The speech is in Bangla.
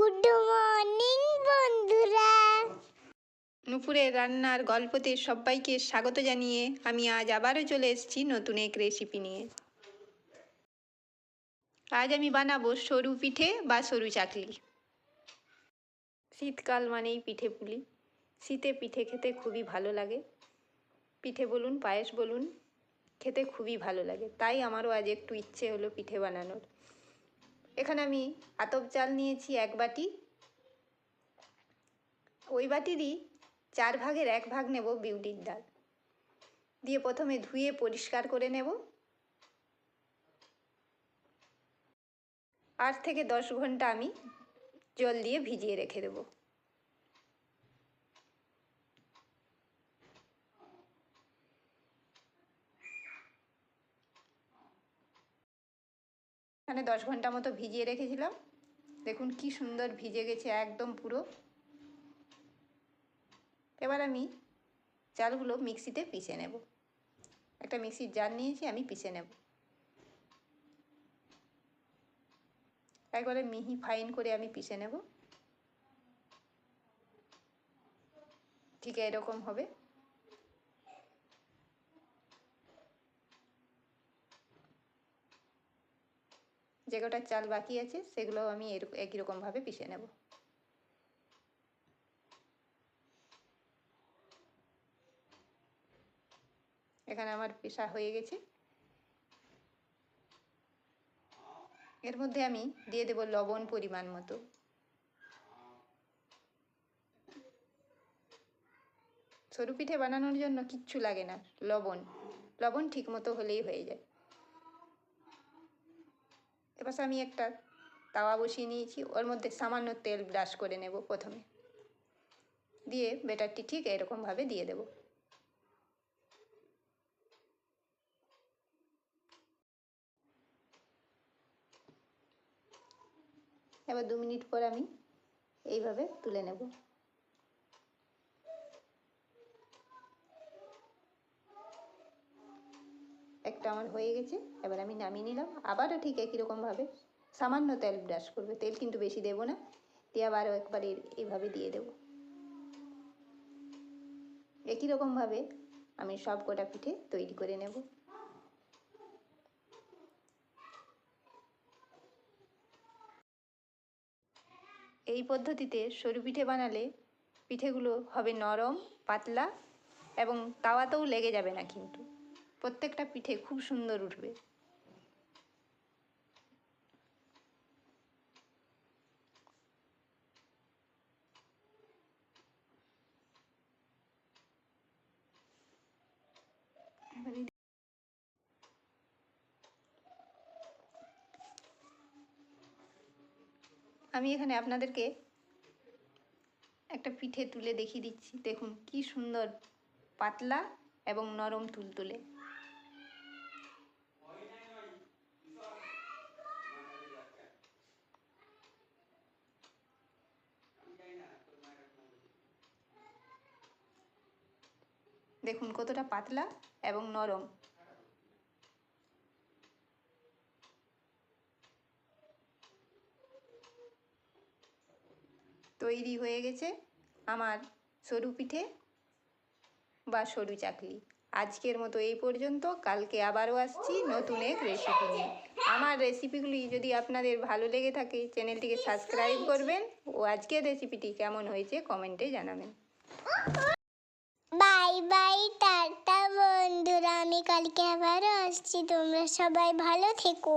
গুড মর্নিং বন্ধুরা। নুপুরের রান্নার গল্পতে সবাইকে স্বাগত জানিয়ে আমি আজ আবারও চলে এসেছি নতুন এক রেসিপি নিয়ে। আজ আমি বানাবো সরু পিঠে বা সরু চাকলি। শীতকাল মানেই পিঠে পুলি। শীতে পিঠে খেতে খুবই ভালো লাগে। পিঠে বলুন, পায়েস বলুন, খেতে খুবই ভালো লাগে। তাই আমারও আজ একটু ইচ্ছে হলো পিঠে বানানোর। এখানে আমি আতপ চাল নিয়েছি এক বাটি। ওই বাটিরই চার ভাগের এক ভাগ নেব বিউটির ডাল। দিয়ে প্রথমে ধুয়ে পরিষ্কার করে নেব। আট থেকে দশ ঘণ্টা আমি জল দিয়ে ভিজিয়ে রেখে দেব। এখানে দশ ঘণ্টা মতো ভিজিয়ে রেখেছিলাম। দেখুন কি সুন্দর ভিজে গেছে একদম পুরো। এবার আমি চালগুলো মিক্সিতে পিষে নেব। একটা মিক্সির জার নিয়েছি, আমি পিষে নেব। একবারে মিহি ফাইন করে আমি পিষে নেব। ঠিক এরকম হবে। যে কটা চাল বাকি আছে, সেগুলো আমি একই রকমভাবে পিষে নেব। এখানে আমার পেশা হয়ে গেছে। এর মধ্যে আমি দিয়ে দেব লবণ পরিমাণ মতো। সরু পিঠে বানানোর জন্য কিচ্ছু লাগে না, লবণ। লবণ ঠিক মতো হলেই হয়ে যায়। এবার আমি একটা তাওয়া বসিয়ে নিয়েছি, ওর মধ্যে সামান্য তেল ব্রাশ করে নেব প্রথমে। দিয়ে বেটারটি ঠিক এরকমভাবে দিয়ে দেবো। এবার দু মিনিট পর আমি এইভাবে তুলে নেব। একটা আমার হয়ে গেছে, এবার আমি নামিয়ে নিলাম। আবারও ঠিক একই রকমভাবে সামান্য তেল ব্রাশ করবে। তেল কিন্তু বেশি দেবো না, দিয়ে আবারও একবার এইভাবে দিয়ে দেব। একই রকমভাবে আমি সব কটা পিঠে তৈরি করে নেব। এই পদ্ধতিতে সরু পিঠে বানালে পিঠেগুলো হবে নরম, পাতলা এবং তাওয়াতেও লেগে যাবে না কিন্তু। প্রত্যেকটা পিঠে খুব সুন্দর উঠবে। আমি এখানে আপনাদেরকে একটা পিঠে তুলে দেখিয়ে দিচ্ছি। দেখুন, কি সুন্দর পাতলা এবং নরম তুলতুলে। দেখুন কতটা পাতলা এবং নরম। তৈরি হয়ে গেছে আমার সরু পিঠে বা সরু চাকলি। আজকের মতো এই পর্যন্ত, কালকে আবারও আসছি নতুন এক রেসিপি নিয়ে। আমার রেসিপিগুলি যদি আপনাদের ভালো লেগে থাকে, চ্যানেলটিকে সাবস্ক্রাইব করবেন ও আজকের রেসিপিটি কেমন হয়েছে কমেন্টে জানাবেন বাই বাই টাটা বন্ধুরা আমি কালকে আবারও আসছি। তোমরা সবাই ভালো থেকো।